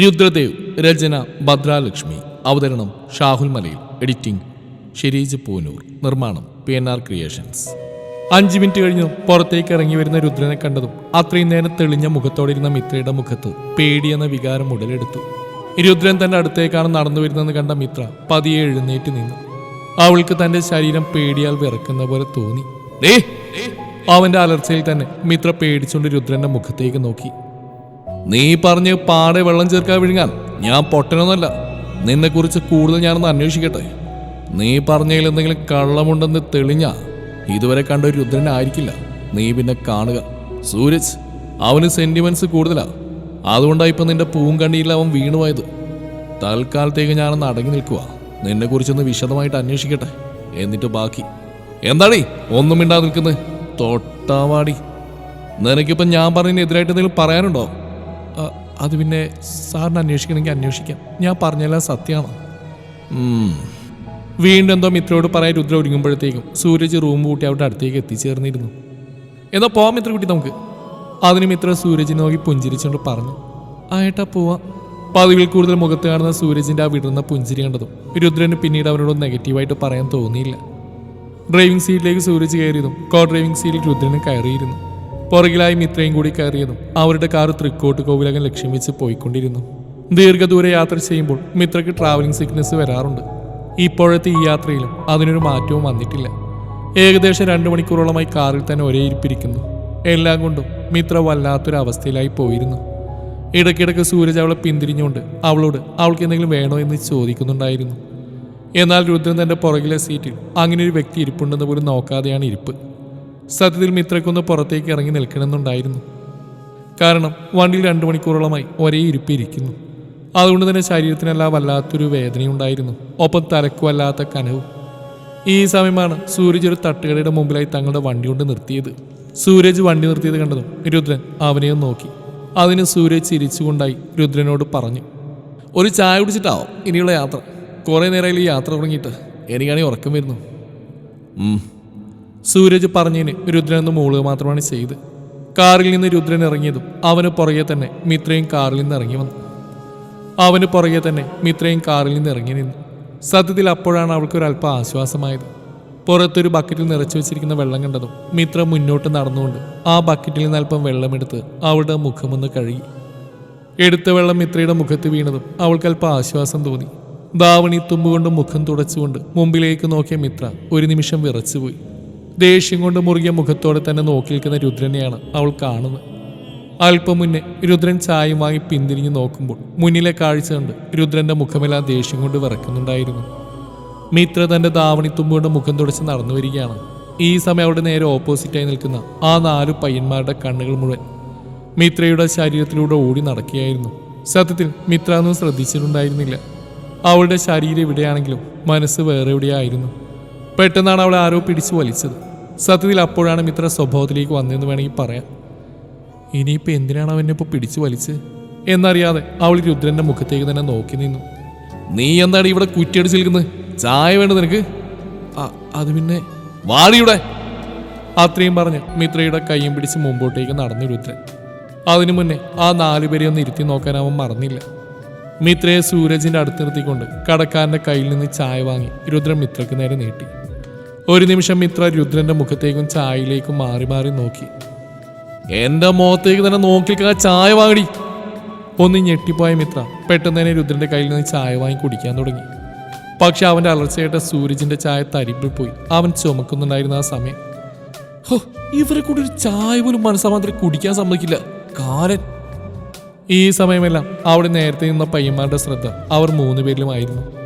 രുദ്രദേവ് രചന ഭദ്രാലക്ഷ്മി. അവതരണം ഷാഹുൽ മലയിൽ. എഡിറ്റിംഗ് ഷിരീജ് പൂനൂർ. നിർമ്മാണം P N R creations. അഞ്ചു മിനിറ്റ് കഴിഞ്ഞു പുറത്തേക്ക് ഇറങ്ങി വരുന്ന രുദ്രനെ കണ്ടതും അത്രയും നേരം തെളിഞ്ഞ മുഖത്തോടെ ഇരുന്ന മിത്രയുടെ മുഖത്ത് പേടിയെന്ന വികാരം ഉടലെടുത്തു. രുദ്രൻ തന്റെ അടുത്തേക്കാണ് നടന്നു വരുന്നതെന്ന് കണ്ട മിത്ര പതിയെ എഴുന്നേറ്റ് നിന്നു. അവൾക്ക് തന്റെ ശരീരം പേടിയാൽ വിറക്കുന്ന പോലെ തോന്നി! അവന്റെ അലർച്ചയിൽ തന്നെ മിത്ര പേടിച്ചുകൊണ്ട് രുദ്രന്റെ മുഖത്തേക്ക് നോക്കി. നീ പറഞ്ഞ് പാടെ വെള്ളം ചേർക്കാൻ വിഴുങ്ങാൻ ഞാൻ പൊട്ടനൊന്നല്ല നിന്നെക്കുറിച്ച് കൂടുതൽ ഞാനൊന്ന് അന്വേഷിക്കട്ടെ. നീ പറഞ്ഞതിൽ എന്തെങ്കിലും കള്ളമുണ്ടെന്ന് തെളിഞ്ഞ ഇതുവരെ കണ്ട ഒരു രുദ്രനായിരിക്കില്ല നീ പിന്നെ കാണുക. സൂരജ് അവന് സെന്റിമെന്റ്സ് കൂടുതലാ. അതുകൊണ്ടാണ് ഇപ്പം നിന്റെ പൂങ്കണ്ണിയിൽ അവൻ വീണുപോയത്. തൽക്കാലത്തേക്ക് ഞാനൊന്ന് അടങ്ങി നിൽക്കുക. നിന്നെ കുറിച്ചൊന്ന് വിശദമായിട്ട് അന്വേഷിക്കട്ടെ. എന്നിട്ട് ബാക്കി. എന്താണീ ഒന്നും മിണ്ടാതെ നിൽക്കുന്നത് തൊട്ടാവാടി. നിനക്കിപ്പം ഞാൻ പറഞ്ഞതിന് എതിരായിട്ട് എന്തെങ്കിലും പറയാനുണ്ടോ? അത് പിന്നെ സാറിന് അന്വേഷിക്കണമെങ്കിൽ അന്വേഷിക്കാം. ഞാൻ പറഞ്ഞെല്ലാം സത്യമാണ്. വീണ്ടും എന്തോ മിത്രയോട് പറയാൻ രുദ്ര ഒരുങ്ങുമ്പോഴത്തേക്കും സൂരജ് റൂം കൂട്ടി അവിടെ അടുത്തേക്ക് എത്തിച്ചേർന്നിരുന്നു. എന്നാ പോവാം മിത്രക്കുട്ടി നമുക്ക്. അതിന് മിത്ര സൂരജിനെ നോക്കി പുഞ്ചിരിച്ചുകൊണ്ട് പറഞ്ഞു. ആയിട്ടാ പോവാ. പതിവിൽ കൂടുതൽ മുഖത്ത് കാണുന്ന സൂരജിന്റെ ആ വിടുന്ന പുഞ്ചിരി കണ്ടതും രുദ്രന് പിന്നീട് അവരോട് നെഗറ്റീവായിട്ട് പറയാൻ തോന്നിയില്ല. ഡ്രൈവിംഗ് സീറ്റിലേക്ക് സൂരജ് കയറിയതും കോ ഡ്രൈവിംഗ് സീറ്റിൽ രുദ്രന് കയറിയിരുന്നു. പുറകിലായി മിത്രയും കൂടി കയറിയതും അവരുടെ കാർ തൃക്കോട്ട് കോവിലകം ലക്ഷ്യം വെച്ച് പോയിക്കൊണ്ടിരുന്നു. ദീർഘദൂര യാത്ര ചെയ്യുമ്പോൾ മിത്രയ്ക്ക് ട്രാവലിംഗ് സിക്നസ് വരാറുണ്ട്. ഇപ്പോഴത്തെ ഈ യാത്രയിലും അതിനൊരു മാറ്റവും വന്നിട്ടില്ല. ഏകദേശം രണ്ടു മണിക്കൂറോളമായി കാറിൽ തന്നെ ഒരേ ഇരിപ്പിരിക്കുന്നു. എല്ലാം കൊണ്ടും മിത്ര വല്ലാത്തൊരു അവസ്ഥയിലായി പോയിരുന്നു. ഇടയ്ക്കിടയ്ക്ക് സൂരജ് അവളെ പിന്തിരിഞ്ഞുകൊണ്ട് അവളോട് അവൾക്ക് എന്തെങ്കിലും വേണോ എന്ന് ചോദിക്കുന്നുണ്ടായിരുന്നു. എന്നാൽ രുദ്രൻ തന്റെ പുറകിലെ സീറ്റിൽ അങ്ങനെ ഒരു വ്യക്തി ഇരിപ്പുണ്ടെന്ന് പോലും നോക്കാതെയാണ് ഇരിപ്പ്. സത്യത്തിൽ മിത്രയ്ക്കൊന്ന് പുറത്തേക്ക് ഇറങ്ങി നിൽക്കണമെന്നുണ്ടായിരുന്നു. കാരണം വണ്ടിയിൽ രണ്ടു മണിക്കൂറോളമായി ഒരേ ഇരിപ്പിരിക്കുന്നു. അതുകൊണ്ട് തന്നെ ശരീരത്തിനെല്ലാം വല്ലാത്തൊരു വേദനയുണ്ടായിരുന്നു ഒപ്പം തലക്കു വല്ലാത്ത കനവും. ഈ സമയമാണ് സൂരജ് ഒരു തട്ടുകടയുടെ മുമ്പിലായി തങ്ങളുടെ വണ്ടി കൊണ്ട് നിർത്തിയത്. സൂരജ് വണ്ടി നിർത്തിയത് കണ്ടതും രുദ്രൻ അവനെയും നോക്കി. അതിന് സൂരജ് ചിരിച്ചുകൊണ്ടായി രുദ്രനോട് പറഞ്ഞു ഒരു ചായ കുടിച്ചിട്ടാവും ഇനിയുള്ള യാത്ര. കുറേ നേരമായി യാത്ര തുടങ്ങിയിട്ട് എനിക്കാണെങ്കിൽ ഉറക്കം വരുന്നു. സൂരജ് പറഞ്ഞതിന് രുദ്രൻ എന്ന് മൂളുക മാത്രമാണ് ചെയ്ത്. കാറിൽ നിന്ന് രുദ്രൻ ഇറങ്ങിയതും അവന് പുറകെ തന്നെ മിത്രയും കാറിൽ നിന്ന് ഇറങ്ങി വന്നു. അവന് പുറകെ തന്നെ മിത്രയും കാറിൽ നിന്ന് ഇറങ്ങി നിന്നു. സത്യത്തിൽ അപ്പോഴാണ് അവൾക്ക് ഒരു അല്പം ആശ്വാസമായത്. പുറത്തൊരു ബക്കറ്റിൽ നിറച്ചു വെച്ചിരിക്കുന്ന വെള്ളം കണ്ടതും മിത്ര മുന്നോട്ട് നടന്നുകൊണ്ട് ആ ബക്കറ്റിൽ നിന്ന് അല്പം വെള്ളമെടുത്ത് അവളുടെ മുഖമൊന്ന് കഴുകി. എടുത്ത വെള്ളം മിത്രയുടെ മുഖത്ത് വീണതും അവൾക്ക് അല്പം ആശ്വാസം തോന്നി. ദാവണി തുമ്പുകൊണ്ട് മുഖം തുടച്ചുകൊണ്ട് മുമ്പിലേക്ക് നോക്കിയ മിത്ര ഒരു നിമിഷം വിറച്ചുപോയി. ദേഷ്യം കൊണ്ട് മുറുകിയ മുഖത്തോടെ തന്നെ നോക്കി നിൽക്കുന്ന രുദ്രനെയാണ് അവൾ കാണുന്നത്. അല്പം മുന്നേ രുദ്രൻ ചായം വാങ്ങി പിന്തിരിഞ്ഞ് നോക്കുമ്പോൾ മുന്നിലെ കാഴ്ച കണ്ട് രുദ്രന്റെ മുഖമെല്ലാം ദേഷ്യം കൊണ്ട് വിറക്കുന്നുണ്ടായിരുന്നു. മിത്ര തന്റെ ദാവണി തുമ്പുകൊണ്ട് മുഖം തുടച്ച് നടന്നു വരികയാണ്. ഈ സമയം അവിടെ നേരെ ഓപ്പോസിറ്റായി നിൽക്കുന്ന ആ നാലു പയ്യന്മാരുടെ കണ്ണുകൾ മുഴുവൻ മിത്രയുടെ ശരീരത്തിലൂടെ ഓടി നടക്കുകയായിരുന്നു. സത്യത്തിൽ മിത്ര ഒന്നും ശ്രദ്ധിച്ചിട്ടുണ്ടായിരുന്നില്ല. അവളുടെ ശരീരം ഇവിടെയാണെങ്കിലും മനസ്സ് വേറെ എവിടെയായിരുന്നു. പെട്ടെന്നാണ് അവളെ ആരോ പിടിച്ചു വലിച്ചത്. സത്യത്തിൽ അപ്പോഴാണ് മിത്ര സ്വഭാവത്തിലേക്ക് വന്നതെന്ന് വേണമെങ്കിൽ പറയാം. ഇനിയിപ്പോൾ എന്തിനാണ് അവനെ ഇപ്പോൾ പിടിച്ചു വലിച്ച് എന്നറിയാതെ അവൾ രുദ്രന്റെ മുഖത്തേക്ക് തന്നെ നോക്കി നിന്നു. നീ എന്താണ് ഇവിടെ കുറ്റിയടിച്ച് നിൽക്കുന്നത്? ചായ വേണ്ട നിനക്ക്? "ആ, അത് പിന്നെ വാടിയുടെ അത്രയും പറഞ്ഞ് മിത്രയുടെ കൈയും പിടിച്ച് മുമ്പോട്ടേക്ക് നടന്നു രുദ്രൻ. അതിനു മുന്നേ ആ നാലു നാലുപേരെ ഒന്ന് ഇരുത്തി നോക്കാൻ അവൻ മറന്നില്ല. മിത്രയെ സൂരജിന്റെ അടുത്ത് നിർത്തിക്കൊണ്ട് കടക്കാരന്റെ കയ്യിൽ നിന്ന് ചായ വാങ്ങി രുദ്രൻ മിത്രയ്ക്ക് നേരെ നീട്ടി. ഒരു നിമിഷം മിത്ര രുദ്രന്റെ മുഖത്തേക്കും ചായയിലേക്കും മാറി മാറി നോക്കി. എന്റെ മുഖത്തേക്ക് തന്നെ നോക്കിക്കാ ചായ വാങ്ങി ഒന്ന് ഞെട്ടിപ്പോയ മിത്ര പെട്ടെന്ന് തന്നെ രുദ്രന്റെ കയ്യിൽ നിന്ന് ചായ വാങ്ങി കുടിക്കാൻ തുടങ്ങി. പക്ഷെ അവന്റെ അലർച്ചയായിട്ട് സൂരജിന്റെ ചായ തരിപ്പിൽ പോയി അവൻ ചുമക്കുന്നുണ്ടായിരുന്ന ആ സമയം. ഹോ ഇവരെ കൂടി ഒരു ചായ പോലും മനസ്സമാതിരി കുടിക്കാൻ സമ്മതിക്കില്ല. കാരൻ ഈ സമയമെല്ലാം അവിടെ നേരത്തെ നിന്ന പയ്യന്മാരുടെ ശ്രദ്ധ അവർ മൂന്ന് പേരിലുമായിരുന്നു.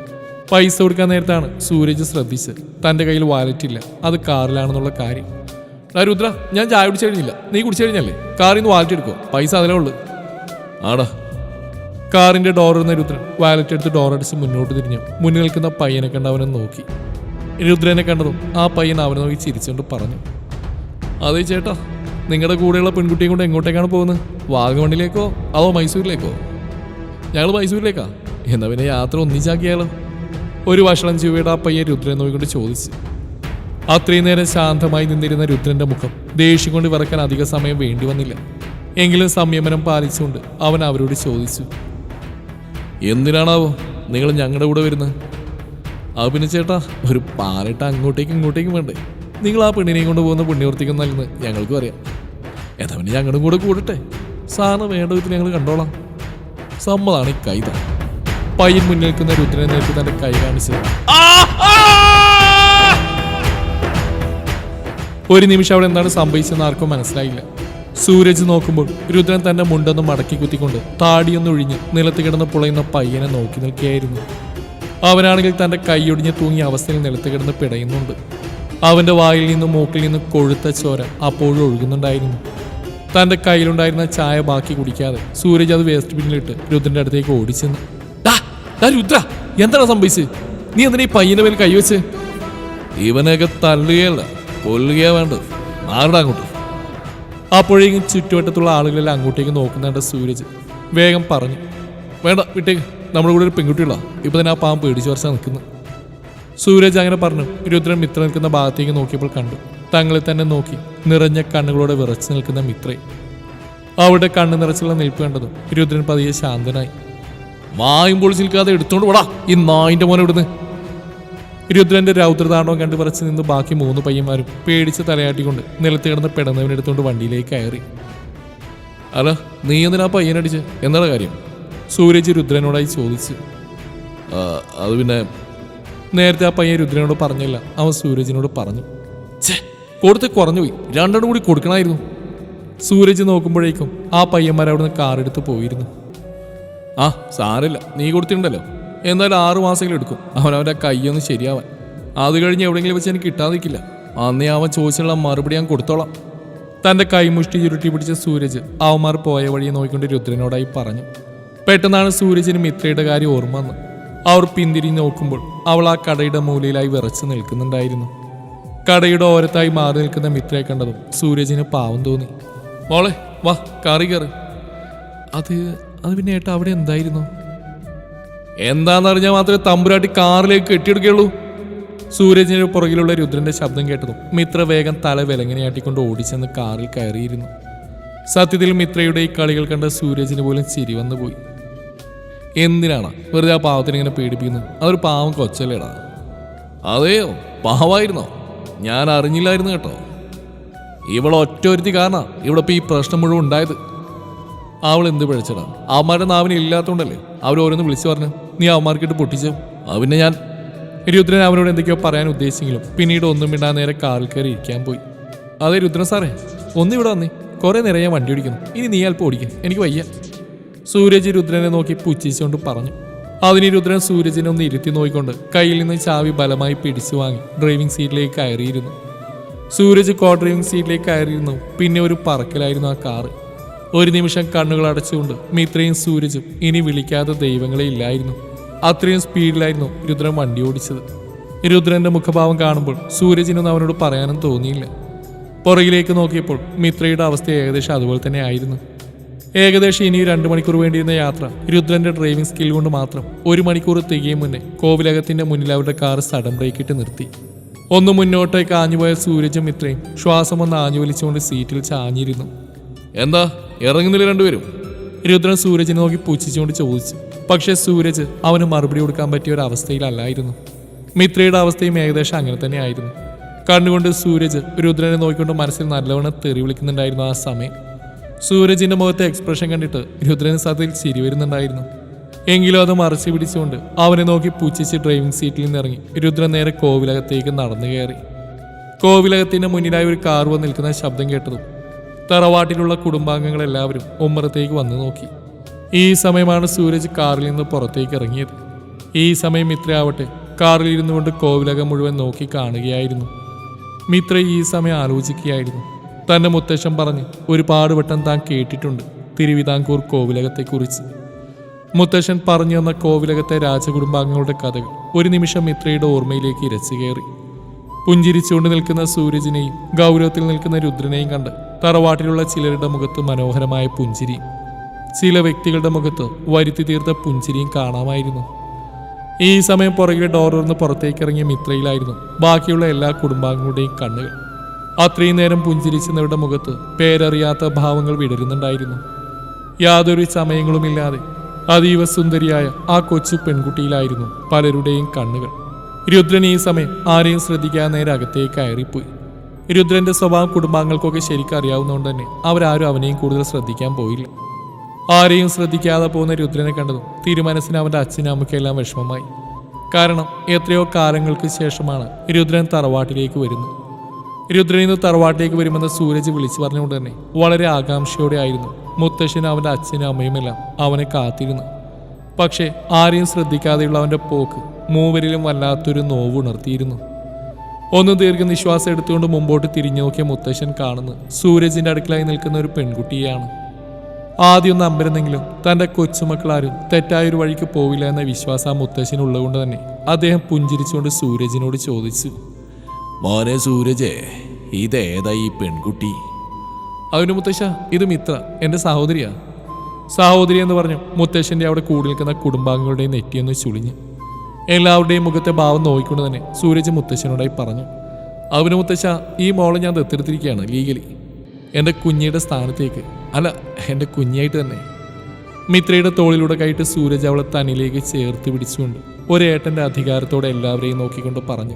പൈസ കൊടുക്കാൻ നേരത്താണ് സൂരജ് ശ്രദ്ധിച്ചത്. തന്റെ കയ്യിൽ വാലറ്റ് ഇല്ല. അത് കാറിലാണെന്നുള്ള കാര്യം. "ഡാ രുദ്ര ഞാൻ ചായ കുടിച്ചു കഴിഞ്ഞില്ല. നീ കുടിച്ചു കഴിഞ്ഞല്ലേ? കാറിൽ നിന്ന് വാലറ്റ് എടുക്കുക പൈസ അതിലേ ഉള്ളു. ആടാ. കാറിന്റെ ഡോർ എന്ന രുദ്രൻ വാലറ്റ് എടുത്ത് ഡോർ അടിച്ച് മുന്നോട്ട് തിരിഞ്ഞു. മുന്നിൽ നിൽക്കുന്ന പയ്യനെ കണ്ട് അവനെ നോക്കി. രുദ്രനെ കണ്ടതും ആ പയ്യൻ അവനെ നോക്കി ചിരിച്ചുകൊണ്ട് പറഞ്ഞു. അതെ ചേട്ടാ നിങ്ങളുടെ കൂടെയുള്ള പെൺകുട്ടിയും കൊണ്ട് എങ്ങോട്ടേക്കാണ് പോകുന്നത്? വാഗമണ്ണിലേക്കോ? അതോ മൈസൂരിലേക്കോ? ഞങ്ങൾ മൈസൂരിലേക്കാ. എന്നാ പിന്നെ യാത്ര ഒന്നിച്ചാക്കിയാലോ? ഒരു വഷളം ചുവയുടെ ആ പയ്യൻ രുദ്രനെ നോക്കിക്കൊണ്ട് ചോദിച്ചു. അത്രയും നേരം ശാന്തമായി നിന്നിരുന്ന രുദ്രന്റെ മുഖം ദേഷ്യം കൊണ്ട് വിറക്കാൻ അധിക സമയം വേണ്ടി വന്നില്ല. എങ്കിലും സംയമനം പാലിച്ചുകൊണ്ട് അവൻ അവരോട് ചോദിച്ചു. എന്തിനാണാവോ നിങ്ങൾ ഞങ്ങളുടെ കൂടെ വരുന്നത്? അഭിനയ ചേട്ടാ ഒരു പാലിട്ട് അങ്ങോട്ടേക്കും ഇങ്ങോട്ടേക്കും വേണ്ടേ? നിങ്ങൾ ആ പെണ്ണിനെയും കൊണ്ട് പോകുന്ന പുണ്യവർത്തിക്കും നൽകുന്നത് ഞങ്ങൾക്കും അറിയാം. ഏതാ പിന്നെ ഞങ്ങളും കൂടെ കൂടട്ടെ? സാറിന് വേണ്ട വിധത്തിൽ ഞങ്ങൾ കണ്ടോളാം. സമ്മതാണ് ഈ കൈത. പയ്യൻ മുന്നിൽ നിൽക്കുന്ന രുദ്രനെ നേരിട്ട് തന്റെ കൈ കാണിച്ചത് ഒരു നിമിഷം അവിടെ എന്താണ് സംഭവിച്ചതെന്ന് ആർക്കും മനസ്സിലായില്ല. സൂരജ് നോക്കുമ്പോൾ രുദ്രൻ തന്റെ മുണ്ടൊന്ന് മടക്കി കുത്തിക്കൊണ്ട് താടിയൊന്നൊഴിഞ്ഞ് നിലത്ത് കിടന്ന് പുളയുന്ന പയ്യനെ നോക്കി നിൽക്കുകയായിരുന്നു. അവനാണെങ്കിൽ തന്റെ കൈയൊടിഞ്ഞ് തൂങ്ങിയ അവസ്ഥയിൽ നിലത്ത് കിടന്ന് പിടയുന്നുണ്ട്. അവന്റെ വായിൽ നിന്നും മൂക്കിൽ നിന്നും കൊഴുത്ത ചോര അപ്പോഴും ഒഴുകുന്നുണ്ടായിരുന്നു. തന്റെ കയ്യിലുണ്ടായിരുന്ന ചായ ബാക്കി കുടിക്കാതെ സൂരജ് അത് വേസ്റ്റ് ബിന്നിലിട്ട് രുദ്രന്റെ അടുത്തേക്ക് ഓടിച്ചെന്ന്. "ഡാ, ഡാ രുദ്ര എന്താണ് സംഭവിച്ചത് നീ എന്തിനാ ഈ പയ്യന്റെ മേൽ കൈവച്ച് ഇവനെയൊക്കെ തള്ളുകയല്ല കൊല്ലുകയാ വേണ്ടത്. മാറടാ അങ്ങോട്ട്? അപ്പോഴേക്കും ചുറ്റുവട്ടത്തുള്ള ആളുകളെല്ലാം അങ്ങോട്ടേക്ക് നോക്കുന്നുണ്ട് സൂരജ്. വേഗം പറഞ്ഞു വേണ്ട വിട്ടേക്ക്. നമ്മുടെ കൂടെ ഒരു പെൺകുട്ടിയുള്ള ഇപ്പൊ തന്നെ ആ പാമ്പ് പേടിച്ചു വർഷം നിൽക്കുന്നു. സൂരജ് അങ്ങനെ പറഞ്ഞു രുദ്രൻ മിത്ര നിൽക്കുന്ന ഭാഗത്തേക്ക് നോക്കിയപ്പോൾ കണ്ടു. തങ്ങളെ തന്നെ നോക്കി നിറഞ്ഞ കണ്ണുകളോടെ വിറച്ചു നിൽക്കുന്ന മിത്രയെ. അവിടെ കണ്ണു നിറച്ചുള്ള നിൽപ്പ് കണ്ടതും രുദ്രൻ പതിയെ ശാന്തനായി. വായും പൊളിച്ച് നിൽക്കാതെ എടുത്തോണ്ട് പോടാ ഈ നായിന്റെ മോനെ ഇവിടുന്ന് രുദ്രന്റെ രൗദ്രതാണ്ഡവം കണ്ടു പറച്ച് നിന്ന് ബാക്കി മൂന്ന് പയ്യന്മാരും പേടിച്ച് തലയാട്ടിക്കൊണ്ട് നിലത്ത് കിടന്ന് പെടുന്നവനെടുത്തോണ്ട് വണ്ടിയിലേക്ക് കയറി. അല്ല നീ എന്തിനാ പയ്യനടിച്ച് എന്താ കാര്യം? സൂരജ് രുദ്രനോടായി ചോദിച്ചു. അത് പിന്നെ നേരത്തെ ആ പയ്യൻ രുദ്രനോട് പറഞ്ഞില്ല. അവൻ സൂരജിനോട് പറഞ്ഞു. ഛേ കൊടുത്ത് കുറഞ്ഞുപോയി രണ്ടെണ്ണം കൂടി കൊടുക്കണമായിരുന്നു സൂരജ് നോക്കുമ്പോഴേക്കും ആ പയ്യന്മാർ അവിടുന്ന് കാറെടുത്ത് പോയിരുന്നു. ആ സാരമില്ല. നീ കൊടുത്തിട്ടുണ്ടല്ലോ. എന്തായാലും ആറു മാസമെങ്കിലും എടുക്കും. അവൻ അവന്റെ കൈയൊന്ന് ശരിയാവാൻ. അത് കഴിഞ്ഞ് എവിടെയെങ്കിലും വെച്ച് എനിക്ക് കിട്ടാതിരിക്കില്ല അന്നേ അവൻ ചോദിച്ചുള്ള മറുപടി ഞാൻ കൊടുത്തോളാം. തന്റെ കൈമുഷ്ടി ചുരുട്ടി പിടിച്ച സൂരജ് അവന്മാർ പോയ വഴിയെ നോക്കിക്കൊണ്ട് രുദ്രനോടായി പറഞ്ഞു. പെട്ടെന്നാണ് സൂരജിന് മിത്രയുടെ കാര്യം ഓർമ്മ വന്ന് അവർ പിന്തിരിഞ്ഞ് നോക്കുമ്പോൾ അവൾ ആ കടയുടെ മൂലയിലായി വിറച്ച് നിൽക്കുന്നുണ്ടായിരുന്നു. കടയുടെ ഓരത്തായി മാറി നിൽക്കുന്ന മിത്രയെ കണ്ടതും സൂരജിന് പാവം തോന്നി. മോളെ വാ കറി കറി അത് അത് പിന്നെ ഏട്ടാ അവിടെ എന്തായിരുന്നു? എന്താണെന്നറിഞ്ഞാൽ മാത്രമേ തമ്പുരാട്ടി കാറിലേക്ക് കെട്ടിയെടുക്കുകയുള്ളൂ. സൂരജിന്റെ പുറകിലുള്ള രുദ്രന്റെ ശബ്ദം കേട്ടതും മിത്ര വേഗം തല വിലങ്ങനെയാട്ടിക്കൊണ്ട് ഓടിച്ചെന്ന് കാറിൽ കയറിയിരുന്നു. സത്യത്തിൽ മിത്രയുടെ ഈ കളികൾ കണ്ട സൂരജിന് പോലും ചിരി വന്നു പോയി എന്തിനാണ് വെറുതെ ആ പാവത്തിന് ഇങ്ങനെ പേടിപ്പിക്കുന്നത്? അതൊരു പാവം കൊച്ചല്ലേടാ. അതെയോ? പാവായിരുന്നോ? ഞാൻ അറിഞ്ഞില്ലായിരുന്നു കേട്ടോ. ഇവളൊറ്റ ഒരുത്തി കാരണം ഇവിടെ ഇപ്പൊ ഈ പ്രശ്നം മുഴുവൻ ഉണ്ടായത്. അവൾ എന്ത് പിഴച്ചടാ? അവന്മാരുടെ നാവിനെ ഇല്ലാത്തോണ്ടല്ലേ? അവർ ഓരോന്ന് വിളിച്ചു പറഞ്ഞു നീ അവന്മാർക്കിട്ട് പൊട്ടിച്ചു? അവനെ ഞാൻ രുദ്രൻ അവനോട് എന്തൊക്കെയോ പറയാൻ ഉദ്ദേശിച്ചെങ്കിലും പിന്നീട് ഒന്നും ഇടാൻ നേരെ കാറിൽ കയറി ഇരിക്കാൻ പോയി. അതെ രുദ്രൻ സാറേ ഒന്നിവിടെ വന്നേ. കുറെ നേരം ഞാൻ വണ്ടി ഓടിക്കുന്നു. ഇനി നീ അല്പം ഓടിക്കും. എനിക്ക് വയ്യ. സൂരജ് രുദ്രനെ നോക്കി പുച്ഛിച്ചുകൊണ്ട് പറഞ്ഞു. അതിന് രുദ്രൻ സൂരജിനെ ഒന്ന് ഇരുത്തി നോക്കിക്കൊണ്ട് കയ്യിൽ നിന്ന് ചാവി ബലമായി പിടിച്ചു വാങ്ങി ഡ്രൈവിംഗ് സീറ്റിലേക്ക് കയറിയിരുന്നു. സൂരജ് കോ ഡ്രൈവിംഗ് സീറ്റിലേക്ക് കയറിയിരുന്നു. പിന്നെ ഒരു പറക്കലായിരുന്നു ആ കാറ്. ഒരു നിമിഷം കണ്ണുകൾ അടച്ചുകൊണ്ട് മിത്രയും സൂരജും ഇനി വിളിക്കാത്ത ദൈവങ്ങളെ ഇല്ലായിരുന്നു. അത്രയും സ്പീഡിലായിരുന്നു രുദ്രൻ വണ്ടി ഓടിച്ചത്. രുദ്രന്റെ മുഖഭാവം കാണുമ്പോൾ സൂരജിനൊന്നും അവനോട് പറയാനും തോന്നിയില്ല. പുറകിലേക്ക് നോക്കിയപ്പോൾ മിത്രയുടെ അവസ്ഥ ഏകദേശം അതുപോലെ തന്നെ ആയിരുന്നു. ഏകദേശം ഇനി രണ്ട് മണിക്കൂർ വേണ്ടിയിരുന്ന യാത്ര രുദ്രന്റെ ഡ്രൈവിംഗ് സ്കിൽ കൊണ്ട് മാത്രം ഒരു മണിക്കൂർ തികയും മുന്നേ കോവിലകത്തിന്റെ മുന്നിൽ അവരുടെ കാർ സഡൻ ബ്രേക്ക് ഇട്ട് നിർത്തി. ഒന്ന് മുന്നോട്ടേക്ക് ആഞ്ഞുപോയ സൂരജും മിത്രയും ശ്വാസം ഒന്ന് ആഞ്ഞു വലിച്ചുകൊണ്ട് സീറ്റിൽ ചാഞ്ഞിരുന്നു. എന്താ? ഇറങ്ങുന്നില്ല രണ്ടുപേരും. രുദ്രൻ സൂരജിനെ നോക്കി പുച്ഛിച്ചുകൊണ്ട് ചോദിച്ചു. പക്ഷേ സൂരജ് അവന് മറുപടി കൊടുക്കാൻ പറ്റിയ ഒരു അവസ്ഥയിലല്ലായിരുന്നു. മിത്രയുടെ അവസ്ഥയും ഏകദേശം അങ്ങനെ തന്നെ ആയിരുന്നു. കണ്ടുകൊണ്ട് സൂരജ് രുദ്രനെ നോക്കിക്കൊണ്ട് മനസ്സിൽ നല്ലവണ്ണം തെറി വിളിക്കുന്നുണ്ടായിരുന്നു ആ സമയം. സൂരജിന്റെ മുഖത്തെ എക്സ്പ്രഷൻ കണ്ടിട്ട് രുദ്രന് സത്യത്തിൽ ചിരി വരുന്നുണ്ടായിരുന്നു. എങ്കിലും അത് മറച്ചു പിടിച്ചുകൊണ്ട് അവനെ നോക്കി പുച്ഛിച്ച് ഡ്രൈവിംഗ് സീറ്റിൽ നിന്ന് ഇറങ്ങി രുദ്രൻ നേരെ കോവിലകത്തേക്ക് നടന്നു കയറി. കോവിലകത്തിന്റെ മുന്നിലായി ഒരു കാർ വന്ന് നിൽക്കുന്ന ശബ്ദം കേട്ടതും തറവാട്ടിലുള്ള കുടുംബാംഗങ്ങളെല്ലാവരും ഉമ്മറത്തേക്ക് വന്നു നോക്കി. ഈ സമയമാണ് സൂരജ് കാറിൽ നിന്ന് പുറത്തേക്ക് ഇറങ്ങിയത്. ഈ സമയം മിത്രയാവട്ടെ കാറിൽ ഇരുന്നു കൊണ്ട് കോവിലകം മുഴുവൻ നോക്കി കാണുകയായിരുന്നു. മിത്ര ഈ സമയം ആലോചിക്കുകയായിരുന്നു. തന്റെ മുത്തശ്ശൻ പറഞ്ഞ് ഒരുപാട് വട്ടം താൻ കേട്ടിട്ടുണ്ട് തിരുവിതാംകൂർ കോവിലകത്തെക്കുറിച്ച്. മുത്തശ്ശൻ പറഞ്ഞു തന്ന കോവിലകത്തെ രാജകുടുംബാംഗങ്ങളുടെ കഥകൾ ഒരു നിമിഷം മിത്രയുടെ ഓർമ്മയിലേക്ക് ഇരച്ചു കയറി. പുഞ്ചിരിച്ചുകൊണ്ട് നിൽക്കുന്ന സൂരജിനെയും ഗൗരവത്തിൽ നിൽക്കുന്ന രുദ്രനെയും കണ്ട് തറവാട്ടിലുള്ള ചിലരുടെ മുഖത്ത് മനോഹരമായ പുഞ്ചിരി. ചില വ്യക്തികളുടെ മുഖത്ത് വരുത്തി തീർത്ത പുഞ്ചിരിയും കാണാമായിരുന്നു. ഈ സമയം പുറകിലെ ഡോർ നിന്ന് പുറത്തേക്ക് ഇറങ്ങിയ മിത്രയിലായിരുന്നു ബാക്കിയുള്ള എല്ലാ കുടുംബാംഗങ്ങളുടെയും കണ്ണുകൾ. അത്രയും നേരം പുഞ്ചിരിച്ചവരുടെ മുഖത്ത് പേരറിയാത്ത ഭാവങ്ങൾ വിടരുന്നുണ്ടായിരുന്നു. യാതൊരു സമയങ്ങളുമില്ലാതെ അതീവ സുന്ദരിയായ ആ കൊച്ചു പെൺകുട്ടിയിലായിരുന്നു പലരുടെയും കണ്ണുകൾ. രുദ്രൻ ഈ സമയം ആരെയും ശ്രദ്ധിക്കാൻ നേരെ അകത്തേക്ക് കയറിപ്പോയി. രുദ്രന്റെ സ്വഭാവം കുടുംബാംഗങ്ങൾക്കൊക്കെ ശരിക്കും അറിയാവുന്നതുകൊണ്ട് തന്നെ അവരാരും അവനെയും കൂടുതൽ ശ്രദ്ധിക്കാൻ പോയില്ല. ആരെയും ശ്രദ്ധിക്കാതെ പോകുന്ന രുദ്രനെ കണ്ടതും തിരുമനസിന് അവന്റെ അച്ഛനും അമ്മയ്ക്കെല്ലാം വിഷമമായി. കാരണം എത്രയോ കാലങ്ങൾക്ക് ശേഷമാണ് രുദ്രൻ തറവാട്ടിലേക്ക് വരുന്നത്. രുദ്രൻ ഇന്ന് തറവാട്ടിലേക്ക് വരുമെന്ന് സൂരജ് വിളിച്ചു പറഞ്ഞുകൊണ്ട് തന്നെ വളരെ ആകാംക്ഷയോടെ ആയിരുന്നു മുത്തശ്ശനും അവന്റെ അച്ഛനും അമ്മയുമെല്ലാം അവനെ കാത്തിരുന്നു പക്ഷേ ആരെയും ശ്രദ്ധിക്കാതെയുള്ള അവന്റെ പോക്ക് മൂവരിലും വല്ലാത്തൊരു നോവ് ഉണർത്തിയിരുന്നു ഒന്ന് ദീർഘനിശ്വാസം എടുത്തുകൊണ്ട് മുമ്പോട്ട് തിരിഞ്ഞു നോക്കിയ മുത്തശ്ശൻ കാണുന്നു. സൂരജിന്റെ അടുക്കളായി നിൽക്കുന്ന ഒരു പെൺകുട്ടിയാണ് ആദ്യം ഒന്ന് അമ്പരുന്നെങ്കിലും തന്റെ കൊച്ചുമക്കളാരും തെറ്റായൊരു വഴിക്ക് പോവില്ല എന്ന വിശ്വാസം ആ മുത്തശ്ശനുള്ളതുകൊണ്ട് തന്നെ അദ്ദേഹം പുഞ്ചിരിച്ചുകൊണ്ട് സൂരജിനോട് ചോദിച്ചു. മോനെ സൂരജേ ഇതേതാ ഈ പെൺകുട്ടി? അവന് മുത്തശ്ശ ഇത് മിത്ര എന്റെ സഹോദരിയാ. സഹോദരി എന്ന് പറഞ്ഞു മുത്തശ്ശന്റെ അവിടെ കൂടി നിൽക്കുന്ന കുടുംബാംഗങ്ങളുടെയും നെറ്റിയൊന്ന് ചുളിഞ്ഞു എല്ലാവരുടെയും മുഖത്തെ ഭാവം നോക്കിക്കൊണ്ട് തന്നെ സൂരജ് മുത്തശ്ശനോടായി പറഞ്ഞു. അവന് മുത്തശ്ശ ഈ മോളെ ഞാൻ ദത്തെടുത്തിരിക്കുകയാണ് ലീഗലി എന്റെ കുഞ്ഞിയുടെ സ്ഥാനത്തേക്ക്. അല്ല എന്റെ കുഞ്ഞായിട്ട് തന്നെ. മിത്രയുടെ തോളിലൂടെ കൈയിട്ട് സൂരജ് അവളെ തന്നിലേക്ക് ചേർത്ത് പിടിച്ചുകൊണ്ട് ഒരേട്ടന്റെ അധികാരത്തോടെ എല്ലാവരെയും നോക്കിക്കൊണ്ട് പറഞ്ഞു.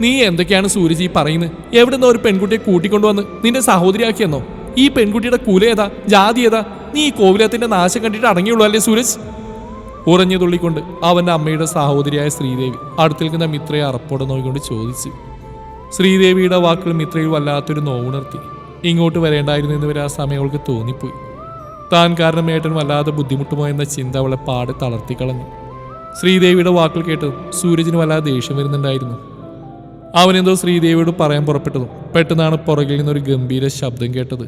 നീ എന്തൊക്കെയാണ് സൂരജ് ഈ പറയുന്നത് എവിടെ നിന്ന് ഒരു പെൺകുട്ടിയെ കൂട്ടിക്കൊണ്ടുവന്ന് നിന്റെ സഹോദരിയാക്കിയെന്നോ? ഈ പെൺകുട്ടിയുടെ കുല ഏതാ? ജാതി ഏതാ? നീ ഈ കോവിലത്തിന്റെ നാശം കണ്ടിട്ട് അടങ്ങിയുള്ളൂ അല്ലേ സൂരജ്? ഉറഞ്ഞു തുള്ളിക്കൊണ്ട് അവന്റെ അമ്മയുടെ സഹോദരിയായ ശ്രീദേവി അടുത്ത് നിൽക്കുന്ന മിത്രയെ അറപ്പോടെ നോക്കിക്കൊണ്ട് ചോദിച്ചു. ശ്രീദേവിയുടെ വാക്കുകൾ മിത്രയിൽ വല്ലാത്തൊരു നോവുണർത്തി. ഇങ്ങോട്ട് വരേണ്ടായിരുന്നു എന്ന് വരെ ആ സമയം അവൾക്ക് തോന്നിപ്പോയി. താൻ കാരണം ഏട്ടൻ വല്ലാതെ ബുദ്ധിമുട്ടുമോ എന്ന ചിന്ത അവളെ പാടെ തളർത്തിക്കളഞ്ഞു ശ്രീദേവിയുടെ വാക്കുകൾ കേട്ടതും സൂരജിന് വല്ലാതെ ദേഷ്യം വരുന്നുണ്ടായിരുന്നു. അവനെന്തോ ശ്രീദേവിയോട് പറയാൻ പുറപ്പെട്ടതും പെട്ടെന്നാണ് പുറകിൽ നിന്നൊരു ഗംഭീര ശബ്ദം കേട്ടത്.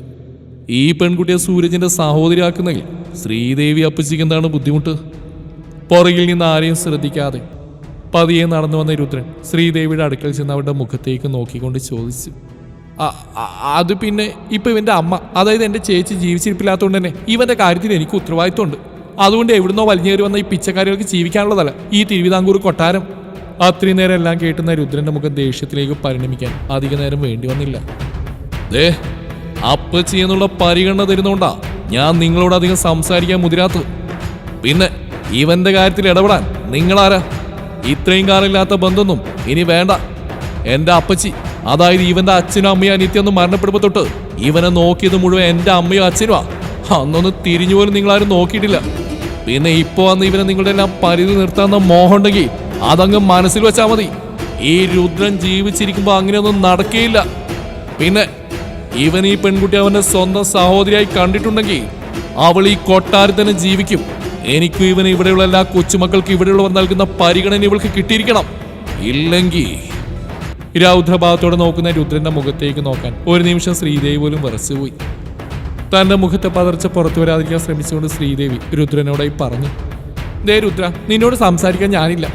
ഈ പെൺകുട്ടിയെ സൂരജിന്റെ സഹോദരിയാക്കുന്നതിൽ ശ്രീദേവി അപ്പച്ചിക്ക് എന്താണ് ബുദ്ധിമുട്ട്? പുറകിൽ നിന്ന് ആരെയും ശ്രദ്ധിക്കാതെ പതിയെ നടന്നു വന്ന രുദ്രൻ ശ്രീദേവിയുടെ അടുക്കൽ ചെന്ന് അവരുടെ മുഖത്തേക്ക് നോക്കിക്കൊണ്ട് ചോദിച്ചു "അ- അ- അത് പിന്നെ ഇപ്പൊ ഇവന്റെ അമ്മ അതായത് എന്റെ ചേച്ചി ജീവിച്ചിരിപ്പില്ലാത്തതുകൊണ്ട് തന്നെ ഇവന്റെ കാര്യത്തിൽ എനിക്ക് ഉത്തരവാദിത്വമുണ്ട്. അതുകൊണ്ട് എവിടുന്നോ വലിഞ്ഞേറി വന്ന ഈ പിച്ചക്കാരികൾക്ക് ജീവിക്കാനുള്ളതല്ല ഈ തിരുവിതാംകൂർ കൊട്ടാരം. അത്രയും നേരം എല്ലാം കേട്ടുന്ന രുദ്രന്റെ മുഖം ദേഷ്യത്തിലേക്ക് പരിണമിക്കാൻ അധിക നേരം വേണ്ടി വന്നില്ല. ദേ അപ്പച്ചി എന്നുള്ള പരിഗണന തരുന്നോണ്ടാ ഞാൻ നിങ്ങളോട് അധികം സംസാരിക്കാൻ മുതിരാത്തത്. പിന്നെ ഇവന്റെ കാര്യത്തിൽ ഇടപെടാൻ നിങ്ങളാരാ? ഇത്രയും കാലമില്ലാത്ത ബന്ധമൊന്നും ഇനി വേണ്ട. എന്റെ അപ്പച്ചി അതായത് ഇവന്റെ അച്ഛനും അമ്മയും അനിത്യൊന്നും മരണപ്പെടുമ്പോ തൊട്ട് ഇവനെ നോക്കിയത് മുഴുവൻ എന്റെ അമ്മയും അച്ഛനുമാ. അന്നൊന്ന് തിരിഞ്ഞു പോലും നിങ്ങളാരും നോക്കിയിട്ടില്ല. പിന്നെ ഇപ്പോ വന്ന് ഇവനെ നിങ്ങളുടെ എല്ലാം പരിധി നിർത്താന്ന മോഹം ഉണ്ടെങ്കിൽ അതങ്ങ് മനസ്സിൽ വെച്ചാൽ മതി. ഈ രുദ്രൻ ജീവിച്ചിരിക്കുമ്പോ അങ്ങനെയൊന്നും നടക്കുകയില്ല പിന്നെ ഇവൻ ഈ പെൺകുട്ടി അവന്റെ സ്വന്തം സഹോദരിയായി കണ്ടിട്ടുണ്ടെങ്കിൽ അവൾ ഈ കൊട്ടാരത്തിന് ജീവിക്കും. എനിക്കും ഇവന് ഇവിടെയുള്ള എല്ലാ കൊച്ചുമക്കൾക്ക് ഇവിടെയുള്ളവർ നൽകുന്ന പരിഗണന ഇവൾക്ക് കിട്ടിയിരിക്കണം. ഇല്ലെങ്കിൽ രൗദ്രഭാവത്തോടെ നോക്കുന്ന രുദ്രന്റെ മുഖത്തേക്ക് നോക്കാൻ ഒരു നിമിഷം ശ്രീദേവി പോലും വിറച്ചുപോയി തന്റെ മുഖത്തെ പതർച്ച പുറത്തു വരാതിരിക്കാൻ ശ്രമിച്ചുകൊണ്ട് ശ്രീദേവി രുദ്രനോടായി പറഞ്ഞു ദേ രുദ്ര നിന്നോട് സംസാരിക്കാൻ ഞാനില്ല.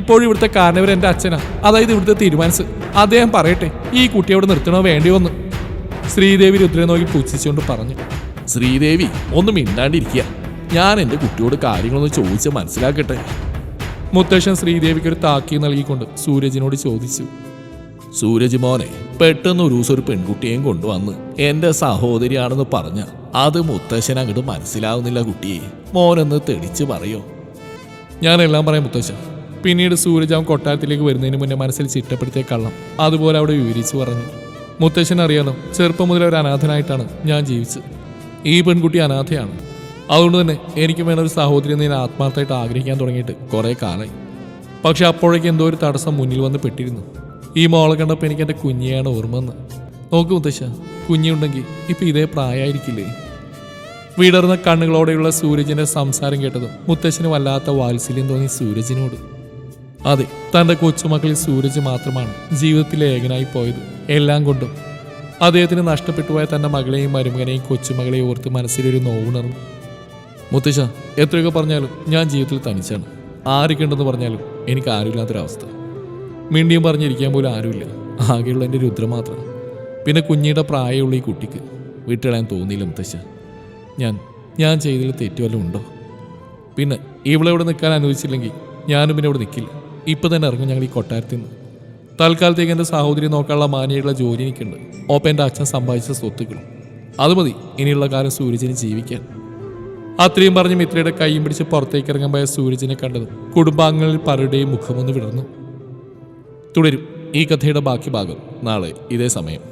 ഇപ്പോഴും ഇവിടുത്തെ കാരണവർ എന്റെ അച്ഛനാ. അതായത് ഇവിടുത്തെ തീരുമാനിച്ച് അദ്ദേഹം പറയട്ടെ ഈ കുട്ടി അവിടെ നിർത്തണോ വേണ്ടിയോ എന്ന്. ശ്രീദേവി രുദ്രനെ നോക്കി പുച്ഛിച്ചുകൊണ്ട് പറഞ്ഞു ശ്രീദേവി ഒന്നും മിണ്ടാണ്ടിരിക്കുക. ഞാൻ എന്റെ കുട്ടിയോട് കാര്യങ്ങളൊന്ന് ചോദിച്ച് മനസ്സിലാക്കട്ടെ? മുത്തശ്ശൻ ശ്രീദേവിക്ക് ഒരു താക്കി നൽകിക്കൊണ്ട് സൂരജിനോട് ചോദിച്ചു. സൂരജ് മോനെ പെട്ടെന്ന് ഒരു ദിവസം ഒരു പെൺകുട്ടിയെയും കൊണ്ടുവന്ന് എന്റെ സഹോദരിയാണെന്ന് പറഞ്ഞ അത് മുത്തശ്ശൻ അങ്ങോട്ട് മനസ്സിലാവുന്നില്ല കുട്ടിയെ. മോനൊന്ന് തെളിച്ച് പറയോ? ഞാനെല്ലാം പറയാം മുത്തശ്ശൻ. പിന്നീട് സൂരജ് അവൻ കൊട്ടാരത്തിലേക്ക് വരുന്നതിന് മുന്നേ മനസ്സിൽ ചിട്ടപ്പെടുത്തിയ കള്ളം അതുപോലെ അവിടെ വിവരിച്ചു പറഞ്ഞു. മുത്തശ്ശൻ അറിയാലോ ചെറുപ്പം മുതൽ ഒരു അനാഥനായിട്ടാണ് ഞാൻ ജീവിച്ചത്. ഈ പെൺകുട്ടി അനാഥയാണ്. അതുകൊണ്ട് തന്നെ എനിക്കും വേണ്ട ഒരു സഹോദരി എന്ന് ഞാൻ ആത്മാർത്ഥമായിട്ട് ആഗ്രഹിക്കാൻ തുടങ്ങിയിട്ട് കുറേ കാലമായി. പക്ഷെ അപ്പോഴേക്ക് എന്തോ ഒരു തടസ്സം മുന്നിൽ വന്ന് പെട്ടിരുന്നു. ഈ മോളെ കണ്ടപ്പോൾ എനിക്ക് എന്റെ കുഞ്ഞിയാണ് ഓർമ്മ വന്ന് നോക്കൂ മുത്തശ്ശ കുഞ്ഞുണ്ടെങ്കിൽ ഇപ്പം ഇതേ പ്രായമായിരിക്കില്ലേ? വിടർന്ന കണ്ണുകളോടെയുള്ള സൂരജിന്റെ സംസാരം കേട്ടതും മുത്തശ്ശന് വല്ലാത്ത വാത്സല്യം തോന്നി സൂരജിനോട്. അതെ തന്റെ കൊച്ചുമക്കളിൽ സൂരജ് മാത്രമാണ് ജീവിതത്തിലെ ഏകനായി പോയത്. എല്ലാം കൊണ്ടും അദ്ദേഹത്തിന് നഷ്ടപ്പെട്ടു പോയ തന്റെ മകളെയും മരുമകനെയും കൊച്ചുമകളെയും ഓർത്ത് മനസ്സിലൊരു നോവുണർന്നു. മുത്തശ്ശ എത്രയൊക്കെ പറഞ്ഞാലും ഞാൻ ജീവിതത്തിൽ തനിച്ചാണ്. ആരൊക്കെയുണ്ടെന്ന് പറഞ്ഞാലും എനിക്ക് ആരുമില്ലാത്തൊരവസ്ഥ. മിണ്ടിയും പറഞ്ഞിരിക്കാൻ പോലും ആരുമില്ല. ആകെയുള്ള എന്റെ രുദ്ര മാത്രം. പിന്നെ കുഞ്ഞിയുടെ പ്രായമുള്ള ഈ കുട്ടിക്ക് വിട്ടിടാൻ തോന്നിയില്ല മുത്തശ്ശ. ഞാൻ ഞാൻ ചെയ്തതിൽ തെറ്റ് വല്ലതും ഉണ്ടോ? പിന്നെ ഇവിടെ ഇവിടെ നിൽക്കാൻ അനുവദിച്ചില്ലെങ്കിൽ ഞാനും പിന്നെ ഇവിടെ നിൽക്കില്ല. ഇപ്പം തന്നെ ഇറങ്ങും ഞങ്ങൾ ഈ കൊട്ടാരത്തിൽ നിന്ന്. തൽക്കാലത്തേക്ക് എന്റെ സഹോദരി നോക്കാനുള്ള മാനിയുള്ള ജോലി എനിക്കുണ്ട്. ഒപ്പം എന്റെ അച്ഛൻ സമ്പാദിച്ച സ്വത്തുക്കളും. അത് മതി ഇനിയുള്ള കാലം സൂര്യജിന് ജീവിക്കാൻ. അത്രയും പറഞ്ഞ് മിത്രയുടെ കൈയും പിടിച്ച് പുറത്തേക്ക് ഇറങ്ങാൻ പോയ സൂരജിനെ കണ്ടത്. കുടുംബാംഗങ്ങളിൽ പലരുടെയും മുഖമൊന്ന് വിടർന്നു. തുടരും ഈ കഥയുടെ ബാക്കി ഭാഗം നാളെ ഇതേ സമയം.